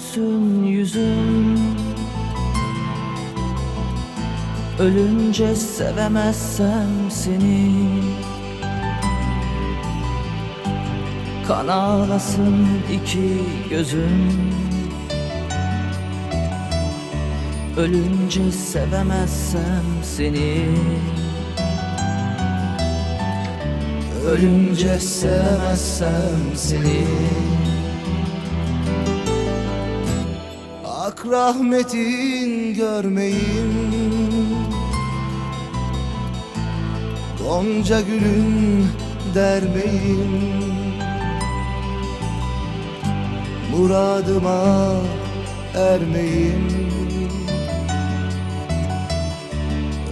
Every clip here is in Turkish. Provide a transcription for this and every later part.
son yüzüm Ölünce sevemezsem seni. Kan ağlasın iki gözüm Ölünce sevemezsem seni. Ölünce sevemezsem seni rahmetin görmeyim Gonca gülün dermeyim Muradıma ermeyim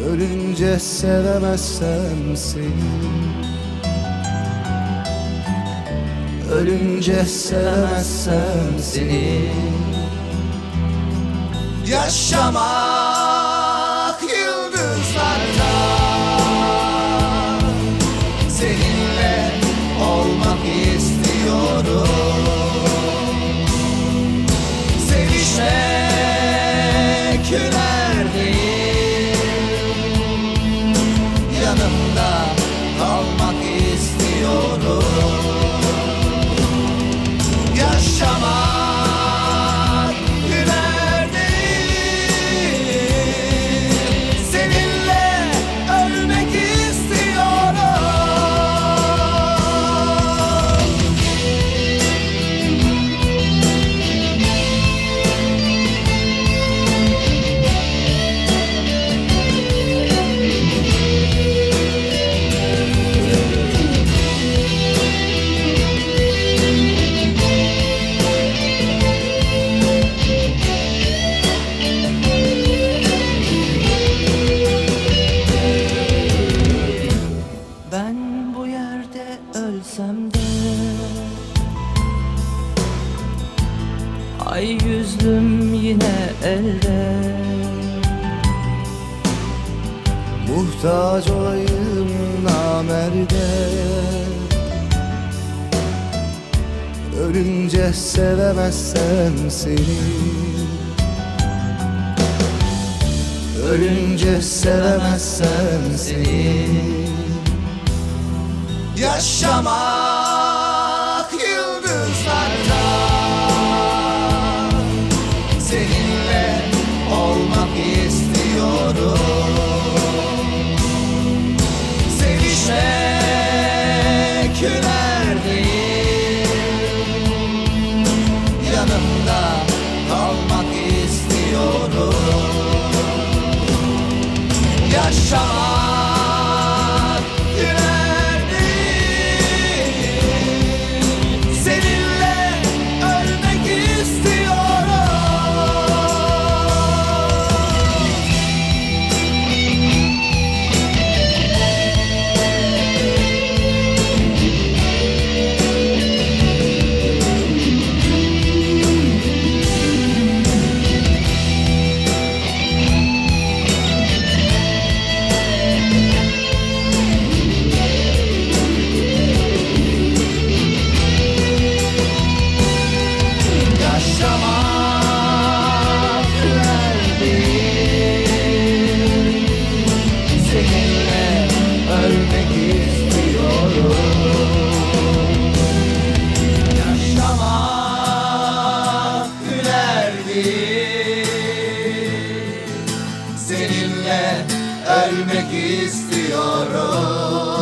Ölünce sevemezsem seni. Ölünce sevemezsem seni Yaşamak yıldızlarda. Seninle Ay yüzlüm yine elde. Muhtaç olayım namerde. Ölünce sevemezsem seni. Ölünce sevemezsem seni. Yaşamak Seninle olmak istiyorum. Sevişmek hüner değil Yanımda kalmak istiyorum. Yaşamak istiyorum